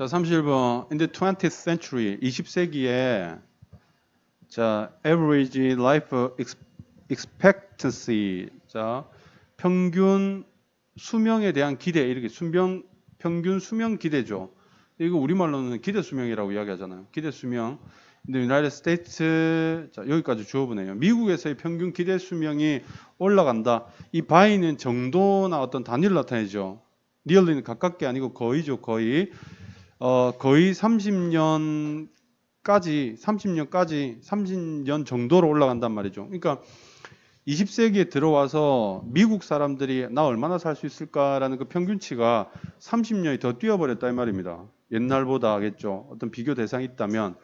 자, 31번. In the 20th century, 20세기에 자, average life ex- expectancy. 자, 평균 수명에 대한 기대 이렇게 수명 평균 수명 기대죠. 이거 우리말로는 기대 수명이라고 이야기하잖아요. 기대 수명. 근데 United States 자, 여기까지 주어 보네요. 미국에서의 평균 기대 수명이 올라간다. 이 바이는 정도나 어떤 단위를 나타내죠. 리얼리는 가깝게 아니고 거의죠. 거의 어, 거의 30년까지 30년까지 30년 정도로 올라간단 말이죠. 그러니까 20세기에 들어와서 미국 사람들이 나 얼마나 살 수 있을까라는 그 평균치가 30년이 더 뛰어버렸다 이 말입니다. 옛날보다 하겠죠. 어떤 비교 대상이 있다면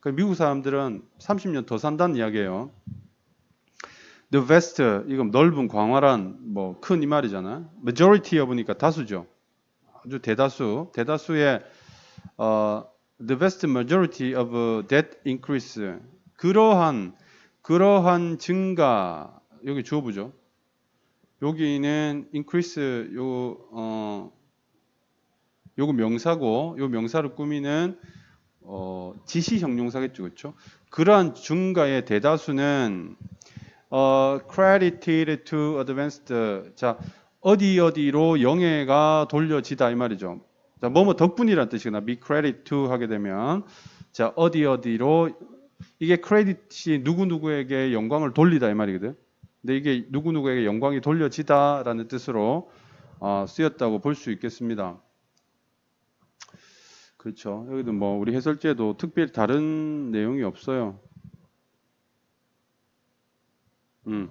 그 미국 사람들은 30년 더 산다는 이야기예요. The vast 이건 넓은 광활한 뭐 큰 이 말이잖아. majority여 보니까 다수죠. 아주 대다수 대다수의 어, the vast majority of that increase 그러한 그러한 증가 여기 주어보죠. 여기는 increase 요 어, 요거 명사고 요 명사를 꾸미는 어, 지시 형용사겠죠, 그렇죠? 그러한 증가의 대다수는 어, credited to advanced 자 어디 어디로 영예가 돌려지다 이 말이죠. 자, 뭐뭐 덕분이라는 뜻이구나. be credit to 하게 되면 자 어디 어디로 이게 크레딧이 누구 누구에게 영광을 돌리다 이 말이거든. 근데 이게 누구 누구에게 영광이 돌려지다라는 뜻으로 어, 쓰였다고 볼 수 있겠습니다. 그렇죠. 여기도 뭐 우리 해설지에도 특별히 다른 내용이 없어요. 음.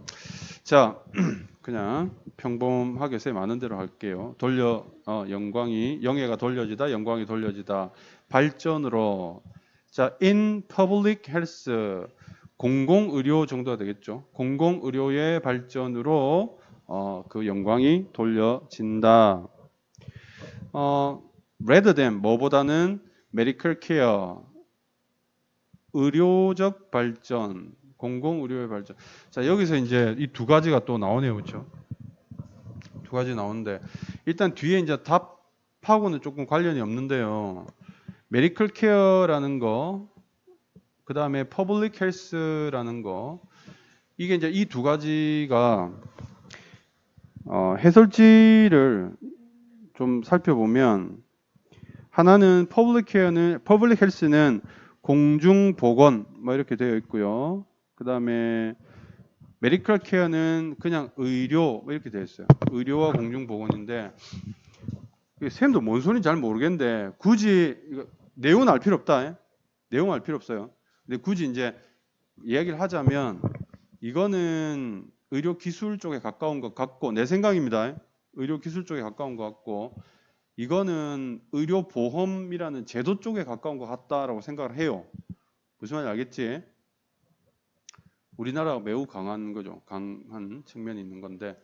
자, 그냥 평범하게 쌤 아는 대로 할게요. 돌려 어, 영광이 영예가 돌려지다, 영광이 돌려지다. 발전으로 자, in public health 공공 의료 정도가 되겠죠. 공공 의료의 발전으로 어, 그 영광이 돌려진다. 어, rather than 뭐보다는 medical care 의료적 발전, 공공 의료의 발전. 자, 여기서 이제 이 두 가지가 또 나오네요. 그렇죠? 두 가지 나오는데 일단 뒤에 이제 답하고는 조금 관련이 없는데요. 메디컬 케어라는 거, 그 다음에 퍼블릭 헬스라는 거, 이게 이제 이 두 가지가 어, 해설지를 좀 살펴보면 하나는 퍼블릭 케어는 퍼블릭 헬스는 공중 보건 뭐 이렇게 되어 있고요. 그 다음에 메디컬 케어는 그냥 의료 뭐 이렇게 되어 있어요. 의료와 공중 보건인데 이게 쌤도 뭔 소리인지 잘 모르겠는데 굳이 내용은 알 필요 없다. 예? 내용 알 필요 없어요. 근데 굳이 이제 이야기를 하자면 이거는 의료 기술 쪽에 가까운 것 같고 내 생각입니다. 예? 의료 기술 쪽에 가까운 것 같고 이거는 의료 보험이라는 제도 쪽에 가까운 것 같다라고 생각을 해요. 무슨 말인지 알겠지? 우리나라가 매우 강한 거죠. 강한 측면이 있는 건데.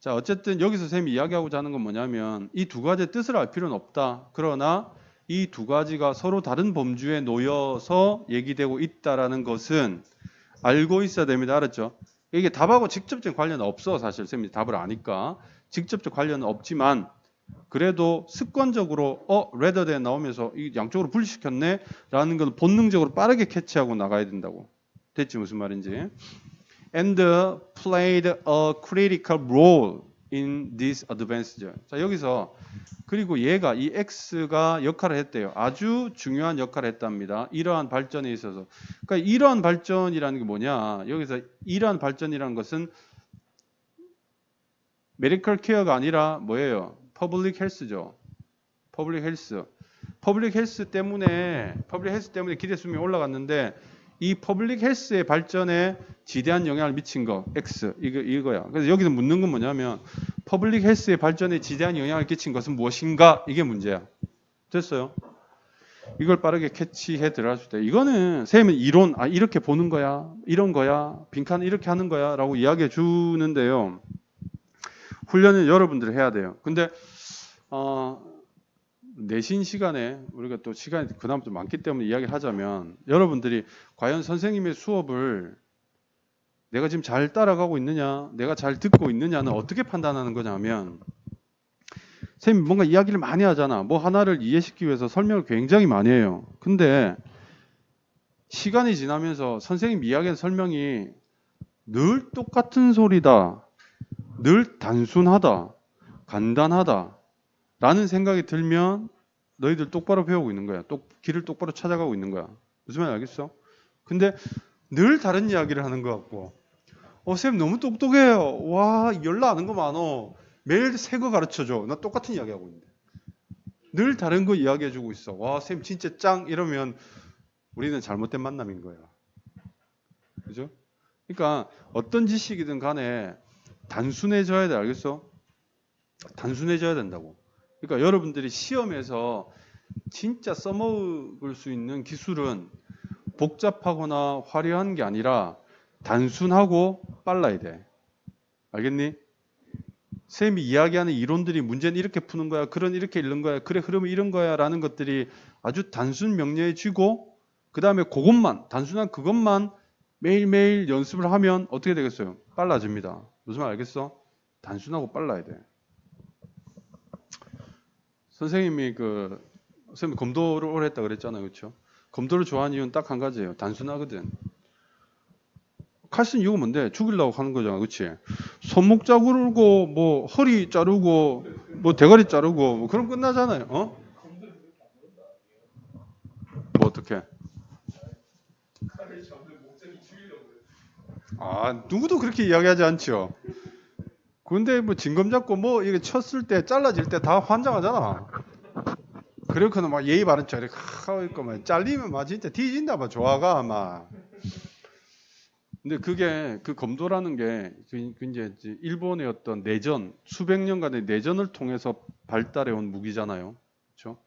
자, 어쨌든 여기서 쌤이 이야기하고자 하는 건 뭐냐면 이 두 가지의 뜻을 알 필요는 없다. 그러나 이 두 가지가 서로 다른 범주에 놓여서 얘기되고 있다라는 것은 알고 있어야 됩니다. 알았죠? 이게 답하고 직접적인 관련은 없어. 사실 쌤이 답을 아니까. 직접적 관련은 없지만 그래도 습관적으로 어 rather than 나오면서 이 양쪽으로 분리시켰네 라는 건 본능적으로 빠르게 캐치하고 나가야 된다고 됐지 무슨 말인지. And played a critical role in this advance 자 여기서 그리고 얘가 이 X가 역할을 했대요. 아주 중요한 역할을 했답니다. 이러한 발전에 있어서. 그러니까 이러한 발전이라는 게 뭐냐? 여기서 이러한 발전이라는 것은 메디컬 케어가 아니라 뭐예요? 퍼블릭 헬스죠. 퍼블릭 헬스. 퍼블릭 헬스 때문에 퍼블릭 헬스 때문에 기대 수명이 올라갔는데 이 퍼블릭 헬스의 발전에 지대한 영향을 미친 거 X 이거 이거야. 그래서 여기서 묻는 건 뭐냐면 퍼블릭 헬스의 발전에 지대한 영향을 끼친 것은 무엇인가 이게 문제야. 됐어요? 이걸 빠르게 캐치해 들어갈 때 이거는 쌤은 이론 아 이렇게 보는 거야 이런 거야 빈칸 이렇게 하는 거야라고 이야기해 주는데요. 훈련은 여러분들이 해야 돼요. 근데 어, 내신 시간에 우리가 또 시간이 그다음부터 많기 때문에 이야기를 하자면 여러분들이 과연 선생님의 수업을 내가 지금 잘 따라가고 있느냐, 내가 잘 듣고 있느냐는 어떻게 판단하는 거냐면 선생님 뭔가 이야기를 많이 하잖아. 뭐 하나를 이해시키기 위해서 설명을 굉장히 많이 해요. 근데 시간이 지나면서 선생님 이야기한 설명이 늘 똑같은 소리다. 늘 단순하다. 간단하다. 라는 생각이 들면 너희들 똑바로 배우고 있는 거야. 똑, 길을 똑바로 찾아가고 있는 거야. 무슨 말인지 알겠어? 근데 늘 다른 이야기를 하는 것 같고 어, 쌤 너무 똑똑해요. 와, 연락 아는 거 많어. 매일 새 거 가르쳐 줘. 나 똑같은 이야기 하고 있는데. 늘 다른 거 이야기해 주고 있어. 와, 쌤 진짜 짱 이러면 우리는 잘못된 만남인 거야. 그죠? 그러니까 어떤 지식이든 간에 단순해져야 돼. 알겠어? 단순해져야 된다고. 그러니까 여러분들이 시험에서 진짜 써먹을 수 있는 기술은 복잡하거나 화려한 게 아니라 단순하고 빨라야 돼. 알겠니? 쌤이 이야기하는 이론들이 문제는 이렇게 푸는 거야. 그런 이렇게 읽는 거야. 그래 흐름이 이런 거야. 라는 것들이 아주 단순 명료해지고 그 다음에 그것만 단순한 그것만 매일매일 연습을 하면 어떻게 되겠어요? 빨라집니다. 무슨 말 알겠어? 단순하고 빨라야 돼. 선생님이 그 선생님 검도를 오래 했다 그랬잖아요. 그렇죠? 검도를 좋아하는 이유는 딱 한 가지예요. 단순하거든. 칼쓴 이유가 뭔데? 죽이려고 하는 거잖아. 그렇지? 손목 자르고 뭐 허리 자르고 뭐 대가리 자르고 뭐 그럼 끝나잖아요. 어? 뭐 어떻게? 아, 누구도 그렇게 이야기하지 않죠. 근데 뭐 진검 잡고 뭐 이게 쳤을 때 잘라질 때 다 환장하잖아. 그렇거나 막 예의 바른 척 이렇게 하고 있고 막 잘리면 막 진짜 뒤진다 막 좋아가 아마. 근데 그게 그 검도라는 게 그- 그 이제 일본의 어떤 내전 수백 년간의 내전을 통해서 발달해 온 무기잖아요. 그렇죠?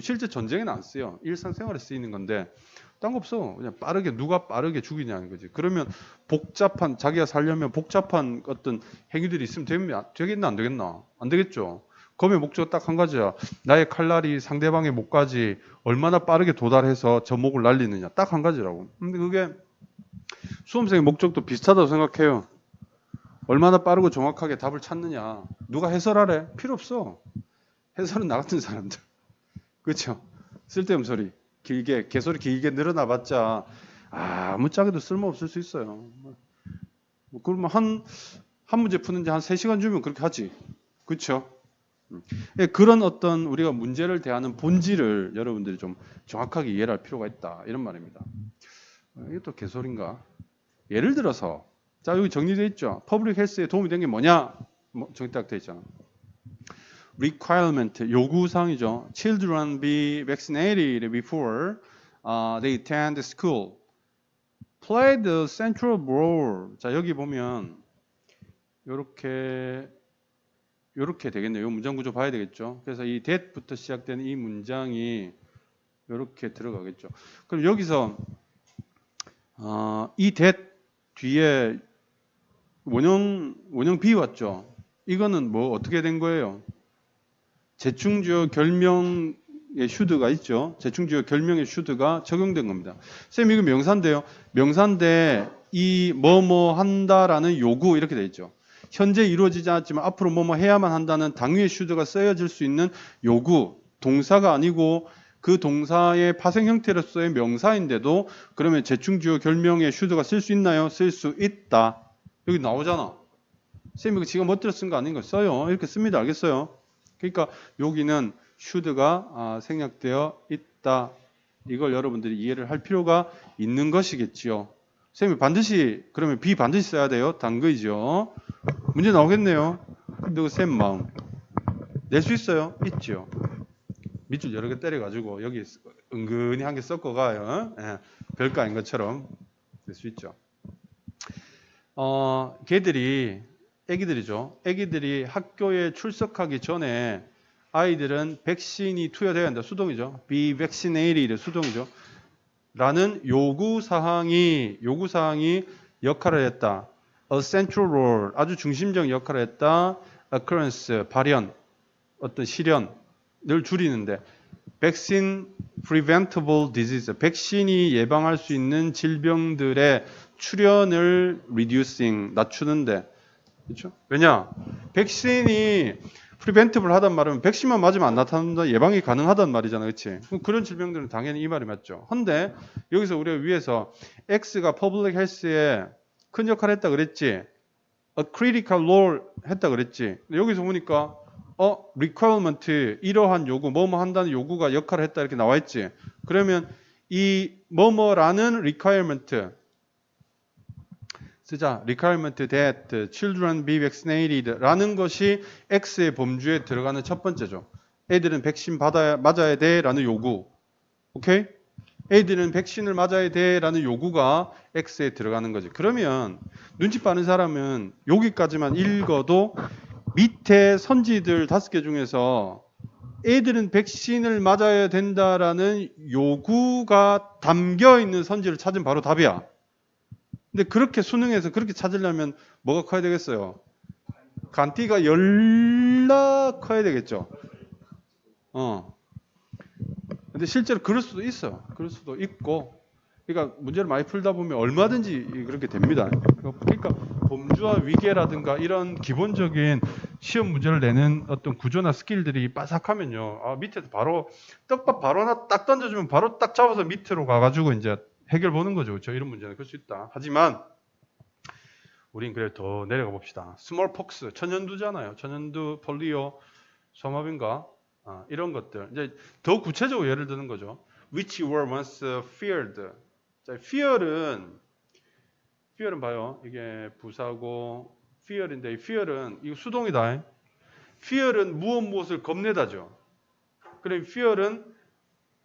실제 전쟁에는 안 쓰여. 일상생활에 쓰이는 건데 딴 거 없어. 그냥 빠르게 누가 빠르게 죽이냐는 거지. 그러면 복잡한 자기가 살려면 복잡한 어떤 행위들이 있으면 되면 되겠나 안 되겠나? 안 되겠죠. 검의 목적 딱한 가지야. 나의 칼날이 상대방의 목까지 얼마나 빠르게 도달해서 저 목을 날리느냐. 딱 한 가지라고. 근데 그게 수험생의 목적도 비슷하다고 생각해요. 얼마나 빠르고 정확하게 답을 찾느냐. 누가 해설하래? 필요 없어. 해설은 나 같은 사람들. 그렇죠? 쓸데없는 소리. 길게 개소리 길게 늘어나 봤자 아무 짝에도 쓸모 없을 수 있어요. 뭐 그러면 한, 한 문제 푸는데 한 3시간 주면 그렇게 하지. 그렇죠? 그런 어떤 우리가 문제를 대하는 본질을 여러분들이 좀 정확하게 이해를 할 필요가 있다. 이런 말입니다. 어, 이게 또 개소리인가? 예를 들어서 자 여기 정리되어 있죠. 퍼블릭 헬스에 도움이 된 게 뭐냐? 뭐, 정리 딱 되어 있잖아. Requirement 요구 사항이죠. Children be vaccinated before uh, they attend school. Play the central role. 자 여기 보면 이렇게 이렇게 되겠네요. 이 문장 구조 봐야 되겠죠. 그래서 이 that부터 시작되는 이 문장이 이렇게 들어가겠죠. 그럼 여기서 어, 이 that 뒤에 원형 원형 B 왔죠. 이거는 뭐 어떻게 된 거예요? 재충주어 결명의 슈드가 있죠. 재충주어 결명의 슈드가 적용된 겁니다. 쌤 이거 명사인데요. 명사인데 이 뭐뭐 한다라는 요구 이렇게 돼 있죠. 현재 이루어지지 않았지만 앞으로 뭐뭐 해야만 한다는 당위의 슈드가 쓰여질 수 있는 요구 동사가 아니고 그 동사의 파생 형태로서의 명사인데도 그러면 재충주어 결명의 슈드가 쓸 수 있나요? 쓸 수 있다. 여기 나오잖아. 쌤 이거 지금 멋대로 쓴 거 아닌가 써요. 이렇게 씁니다. 알겠어요? 그러니까 여기는 슈드가 아, 생략되어 있다. 이걸 여러분들이 이해를 할 필요가 있는 것이겠지요. 쌤이 반드시 그러면 B 반드시 써야 돼요. 단거이죠. 문제 나오겠네요. 근데 그쌤 마음 낼 수 있어요? 있죠. 밑줄 여러 개 때려가지고 여기 은근히 한 개 섞어가요. 예, 별거 아닌 것처럼 될 수 있죠. 어, 걔들이 애기들이죠. 애기들이 학교에 출석하기 전에 아이들은 백신이 투여돼야 한다. 수동이죠. be vaccinated 수동이죠. 라는 요구 사항이 요구 사항이 역할을 했다. a central role 아주 중심적 역할을 했다. occurrence 발현 어떤 실현을 줄이는데 vaccine preventable disease 백신이 예방할 수 있는 질병들의 출현을 reducing 낮추는데 그렇죠? 왜냐? 백신이 프리벤티블 하단 말은 백신만 맞으면 안 나타난다 예방이 가능하단 말이잖아 그럼 그런 질병들은 당연히 이 말이 맞죠 근데 여기서 우리가 위에서 X가 퍼블릭 헬스에 큰 역할을 했다 그랬지 a critical role 했다 그랬지 여기서 보니까 어 requirement 이러한 요구 뭐뭐 한다는 요구가 역할을 했다 이렇게 나와 있지 그러면 이 뭐뭐라는 requirement 쓰자 requirement that children be vaccinated 라는 것이 X의 범주에 들어가는 첫 번째죠. 애들은 백신 받아야 맞아야 돼라는 요구. 오케이? 애들은 백신을 맞아야 돼라는 요구가 X에 들어가는 거지. 그러면 눈치 빠른 사람은 여기까지만 읽어도 밑에 선지들 다섯 개 중에서 애들은 백신을 맞아야 된다라는 요구가 담겨 있는 선지를 찾으면 바로 답이야. 근데 그렇게 수능에서 그렇게 찾으려면 뭐가 커야 되겠어요? 간띠가 열나 커야 되겠죠. 어. 근데 실제로 그럴 수도 있어. 그럴 수도 있고. 그러니까 문제를 많이 풀다 보면 얼마든지 그렇게 됩니다. 그러니까 범주와 위계라든가 이런 기본적인 시험 문제를 내는 어떤 구조나 스킬들이 빠삭하면요. 아, 밑에서 바로 떡밥 바로 딱 던져주면 바로 딱 잡아서 밑으로 가가지고 이제 해결 보는 거죠. 그렇죠? 이런 문제는 그럴 수 있다. 하지만 우린 그래 더 내려가 봅시다. 스몰 폭스, 천연두잖아요. 천연두, 폴리오, 소마빈가 아, 이런 것들. 이제 더 구체적으로 예를 드는 거죠. Which were once feared. 자, fear은 fear은 봐요. 이게 부사고 fear인데 이 fear은 이거 수동이다. fear은 무엇 무엇을 겁내다죠. 그럼 fear은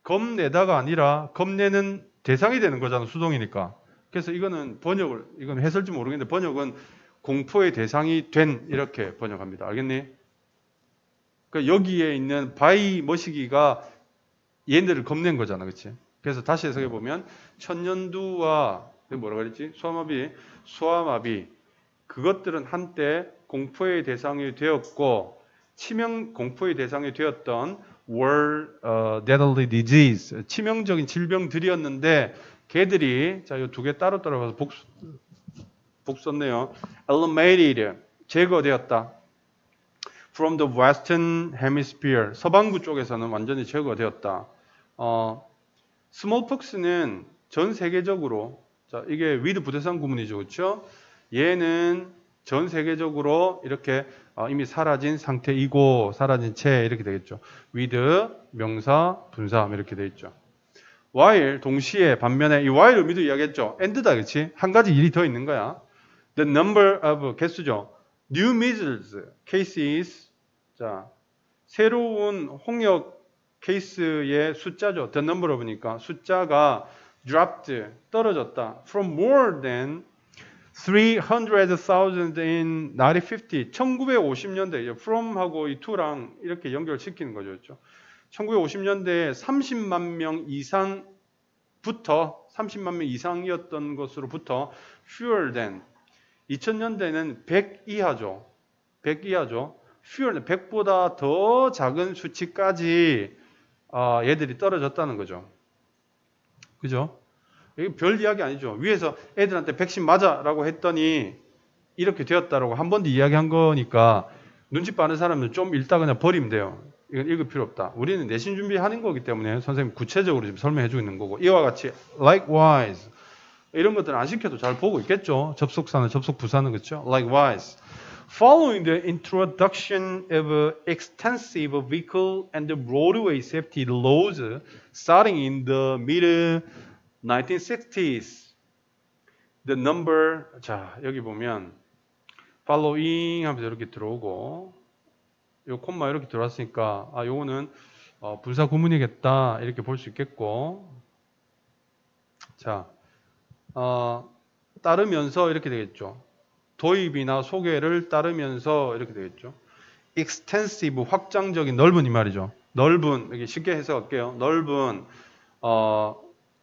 겁내다가 아니라 겁내는 대상이 되는 거잖아 수동이니까. 그래서 이거는 번역을 이건 해설지 모르겠는데 번역은 공포의 대상이 된 이렇게 번역합니다. 알겠니? 그러니까 여기에 있는 바이 머시기가 얘네들을 겁낸 거잖아, 그렇지? 그래서 다시 해석해 보면 천년두와 뭐라 그랬지? 소아마비, 소아마비 그것들은 한때 공포의 대상이 되었고 치명 공포의 대상이 되었던 were uh, deadly disease 치명적인 질병들이었는데 걔들이 자 이 두 개 따로 따로 봐서 복수 복 썼네요. eliminated 제거되었다. from the western hemisphere 서반구 쪽에서는 완전히 제거되었다. 어, smallpox는 전 세계적으로 자 이게 with 부대상 구문이죠, 그렇죠? 얘는 전 세계적으로 이렇게 어, 이미 사라진 상태이고 사라진 채 이렇게 되겠죠. with 명사 분사 이렇게 되어 있죠. while 동시에 반면에 이 while 의미도 이야기했죠. and다 그렇지? 한 가지 일이 더 있는 거야. the number of 개수죠. new measles cases 자 새로운 홍역 케이스의 숫자죠. the number of니까 숫자가 dropped 떨어졌다. from more than 300,000 in 1950. 1950년대 from하고 이 to랑 이렇게 연결시키는 거죠. 그렇죠? 1950년대에 30만 명 이상부터 30만 명 이상이었던 것으로부터 fewer than 2000년대는 100 이하죠. 100 이하죠. fewer 100보다 더 작은 수치까지 어, 얘들이 떨어졌다는 거죠. 그죠? 이게 별 이야기 아니죠. 위에서 애들한테 백신 맞아라고 했더니 이렇게 되었다라고 한 번 더 이야기한 거니까 눈치 빠른 사람은 좀 읽다 그냥 버리면 돼요. 이건 읽을 필요 없다. 우리는 내신 준비하는 거기 때문에 선생님 구체적으로 지금 설명해 주고 있는 거고 이와 같이 likewise 이런 것들은 안 시켜도 잘 보고 있겠죠. 접속사는 접속 부사는 그렇죠. likewise Following the introduction of extensive vehicle and roadway safety laws starting in the mid 1960s, the number 자 여기 보면 following 하면서 이렇게 들어오고 요 콤마 이렇게 들어왔으니까 아 요거는 어, 분사 구문이겠다 이렇게 볼 수 있겠고 자 어, 따르면서 이렇게 되겠죠. 도입이나 소개를 따르면서 이렇게 되겠죠. extensive 확장적인 넓은 이 말이죠. 넓은 여기 쉽게 해석할게요. 넓은 어,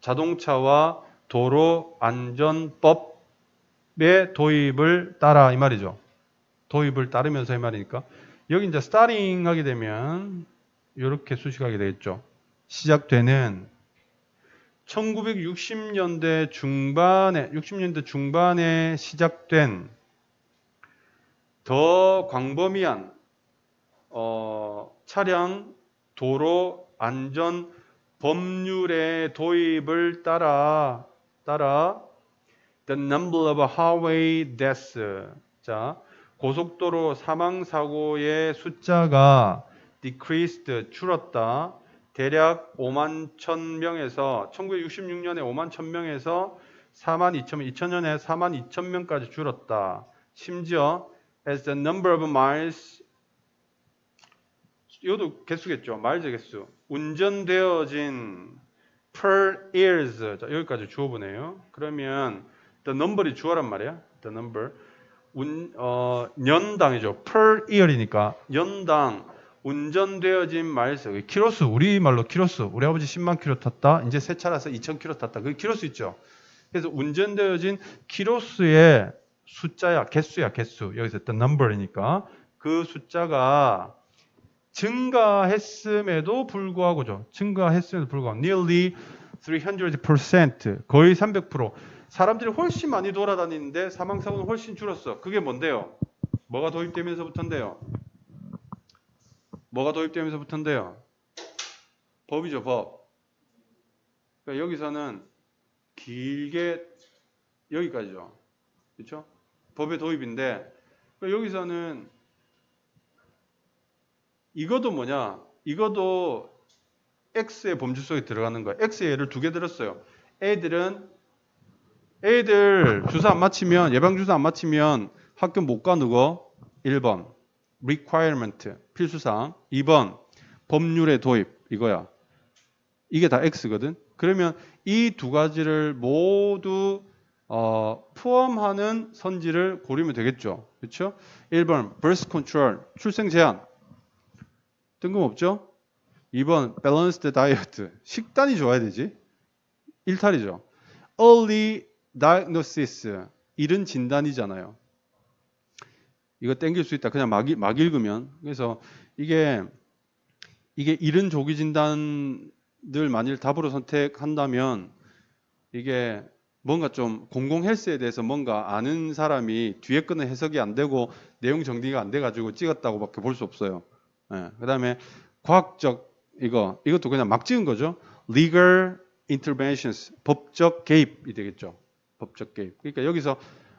자동차와 도로 안전법의 도입을 따라 이 말이죠. 도입을 따르면서 이 말이니까 여기 이제 스타링 하게 되면 이렇게 수식하게 되겠죠. 시작되는 1960년대 중반에 60년대 중반에 시작된 더 광범위한 어, 차량 도로 안전 법률의 도입을 따라 따라 the number of highway deaths 자 고속도로 사망 사고의 숫자가 decreased 줄었다. 대략 5만 1000명에서 1966년에 5만 1000명에서 4만 2천 2000년에 4만 2천 명까지 줄었다. 심지어 as the number of miles 이것도 개수겠죠. 마일즈 개수. 운전되어진 per years. 자, 여기까지 주어보네요. 그러면 the number이 주어란 말이야. the number. 운, 어, 년당이죠. per year이니까 연당 운전되어진 마일스. 키로수 우리 말로 키로수. 우리 아버지 10만 킬로 탔다. 이제 새 차라서 2천 킬로 탔다. 그게 키로수 있죠. 그래서 운전되어진 키로수의 숫자야, 개수야, 개수. 여기서 the number이니까 그 숫자가 증가했음에도 불구하고죠. 증가했음에도 불구하고 nearly 300% 거의 300% 사람들이 훨씬 많이 돌아다니는데 사망 사고는 훨씬 줄었어. 그게 뭔데요? 뭐가 도입되면서부터인데요? 뭐가 도입되면서부터인데요? 법이죠, 법. 그러니까 여기서는 길게 여기까지죠. 그렇죠? 법의 도입인데 그러니까 여기서는 이것도 뭐냐? 이것도 X의 범주 속에 들어가는 거야. X의 예를 두 개 들었어요. 애들은 애들 주사 안 맞히면 예방 주사 안 맞히면 학교 못 가 누구? 1번 requirement 필수사항 2번 법률의 도입 이거야. 이게 다 X거든. 그러면 이 두 가지를 모두 어, 포함하는 선지를 고르면 되겠죠. 그렇죠? 1번 birth control 출생 제한 뜬금없죠? 2번 balanced diet 식단이 좋아야 되지. 일탈이죠. early diagnosis 이른 진단이잖아요. 이거 땡길 수 있다. 그냥 막, 이- 막 읽으면. 그래서 이게 이게 이른 조기 진단을 만일 답으로 선택한다면 이게 뭔가 좀 공공 헬스에 대해서 뭔가 아는 사람이 뒤에 거는 해석이 안 되고 내용 정리가 안 돼 가지고 찍었다고밖에 볼 수 없어요. 예. 그다음에 과학적 이거 이것도 그냥 막 찍은 거죠. legal interventions 법적 개입이 되겠죠. 법적 개입. 그러니까 여기서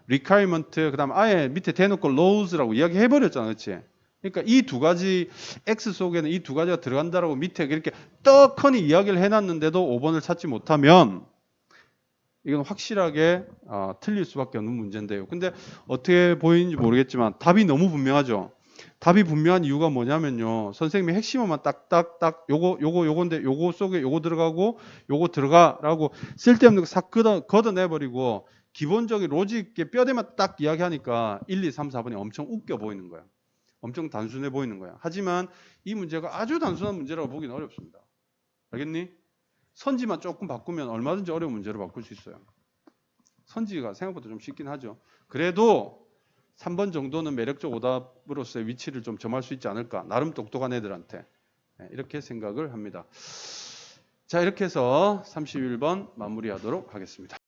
requirement 그다음 아예 밑에 대놓고 laws라고 이야기해 버렸잖아. 그렇지? 그러니까 이 두 가지 X 속에는 이 두 가지가 들어간다라고 밑에 이렇게 떡하니 이야기를 해 놨는데도 5번을 찾지 못하면 이건 확실하게 어, 틀릴 수밖에 없는 문제인데요. 근데 어떻게 보이는지 모르겠지만 답이 너무 분명하죠. 답이 분명한 이유가 뭐냐면요. 선생님이 핵심만 딱딱딱 요거 요거 요건데 요거 속에 요거 들어가고 요거 들어가라고 쓸데없는 거싹 걷어 걷어내 버리고 기본적인 로직 있게 뼈대만 딱 이야기하니까 1, 2, 3, 4번이 엄청 웃겨 보이는 거야. 엄청 단순해 보이는 거야. 하지만 이 문제가 아주 단순한 문제라고 보기는 어렵습니다. 알겠니? 선지만 조금 바꾸면 얼마든지 어려운 문제로 바꿀 수 있어요. 선지가 생각보다 좀 쉽긴 하죠. 그래도 3번 정도는 매력적 오답으로서의 위치를 좀 점할 수 있지 않을까. 나름 똑똑한 애들한테. 네, 이렇게 생각을 합니다. 자, 이렇게 해서 31번 마무리하도록 하겠습니다.